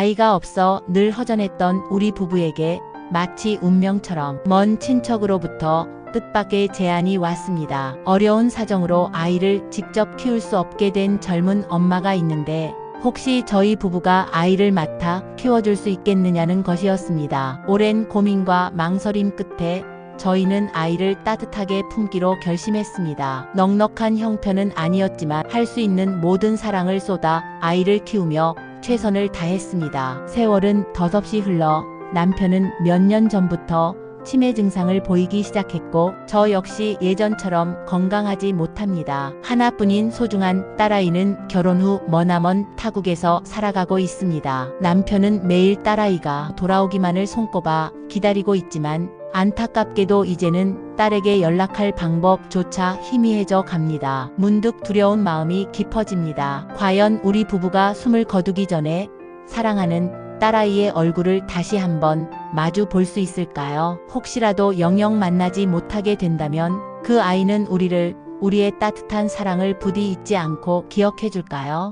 아이가 없어 늘 허전했던 우리 부부에게 마치 운명처럼 먼 친척으로부터 뜻밖의 제안이 왔습니다. 어려운 사정으로 아이를 직접 키울 수 없게 된 젊은 엄마가 있는데 혹시 저희 부부가 아이를 맡아 키워줄 수 있겠느냐는 것이었습니다. 오랜 고민과 망설임 끝에 저희는 아이를 따뜻하게 품기로 결심했습니다. 넉넉한 형편은 아니었지만 할 수 있는 모든 사랑을 쏟아 아이를 키우며 최선을 다했습니다. 세월은 덧없이 흘러 남편은 몇 년 전부터 치매 증상을 보이기 시작했고 저 역시 예전처럼 건강하지 못합니다. 하나뿐인 소중한 딸아이는 결혼 후 머나먼 타국에서 살아가고 있습니다. 남편은 매일 딸아이가 돌아오기만을 손꼽아 기다리고 있지만 안타깝게도 이제는 딸에게 연락할 방법조차 희미해져 갑니다. 문득 두려운 마음이 깊어집니다. 과연 우리 부부가 숨을 거두기 전에 사랑하는 딸아이의 얼굴을 다시 한번 마주 볼 수 있을까요? 혹시라도 영영 만나지 못하게 된다면 그 아이는 우리를 우리의 따뜻한 사랑을 부디 잊지 않고 기억해 줄까요?